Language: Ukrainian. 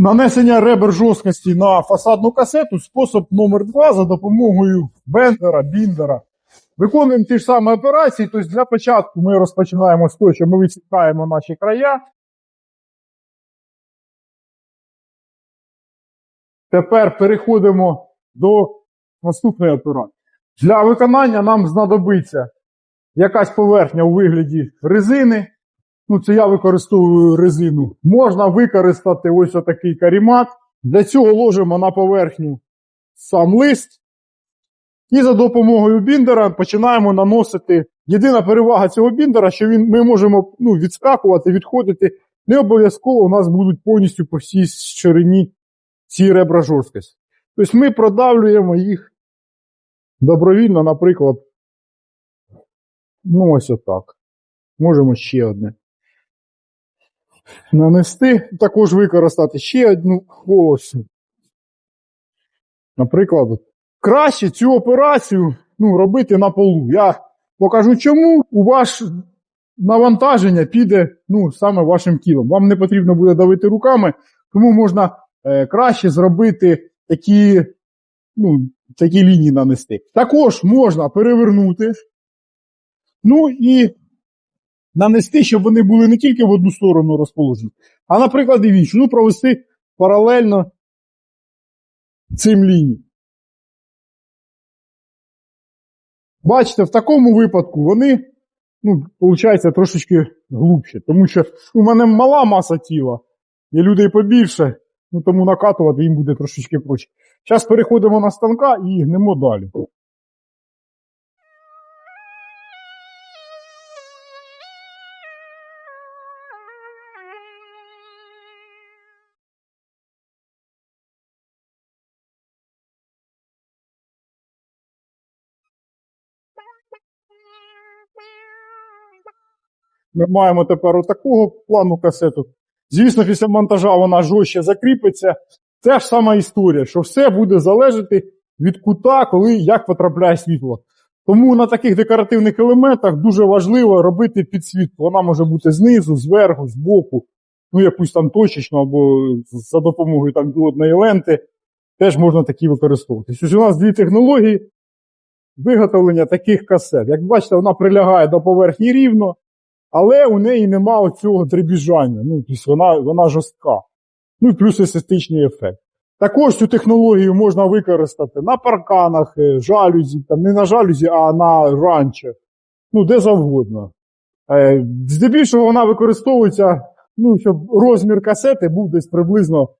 Нанесення ребер жорсткості на фасадну касету спосіб номер два за допомогою бендера, біндера. Виконуємо ті ж самі операції. Тобто для початку ми розпочинаємо з того, що ми відсікаємо наші края. Тепер переходимо до наступної операції. Для виконання нам знадобиться якась поверхня у вигляді резини. Ну, це я використовую резину. Можна використати ось отакий карімат. Для цього ложимо на поверхню сам лист. І за допомогою біндера починаємо наносити. Єдина перевага цього біндера, що він, ми можемо ну, відскакувати, відходити. Не обов'язково у нас будуть повністю по всій ширині ці ребра жорсткості. Тобто ми продавлюємо їх добровільно, наприклад. Ну, ось отак. Можемо ще одне. Нанести, також використати ще одну полосу. Наприклад, краще цю операцію ну, робити на полу. Я покажу, чому у вас навантаження піде ну, саме вашим тілом. Вам не потрібно буде давити руками, тому можна е, краще зробити такі, ну, такі лінії нанести. Також можна перевернути. Ну і нанести, щоб вони були не тільки в одну сторону розположені, а, наприклад, і в. Ну, провести паралельно цим лініям. Бачите, в такому випадку вони, ну, виходить, трошечки глубше, тому що у мене мала маса тіла, є людей побільше, ну тому накатувати їм буде трошечки проще. Зараз переходимо на станка і гнемо далі. Ми маємо тепер отакого плану касету. Звісно, після монтажа вона жорстче закріпиться. Це ж сама історія, що все буде залежати від кута, коли як потрапляє світло. Тому на таких декоративних елементах дуже важливо робити підсвітку. Вона може бути знизу, зверху, збоку, ну якусь там точечну або за допомогою там діодної ленти. Теж можна такі використовувати. Тобто у нас дві технології виготовлення таких касет. Як бачите, вона прилягає до поверхні рівно, але у неї немає цього дребіжання. Ну, тобто вона, вона жорстка. Ну і плюс естетичний ефект. Також цю технологію можна використати на парканах, е, жалюзі, там, не на жалюзі, а на ранчах. Ну, де завгодно. Е, Здебільшого вона використовується, ну, щоб розмір касети був десь приблизно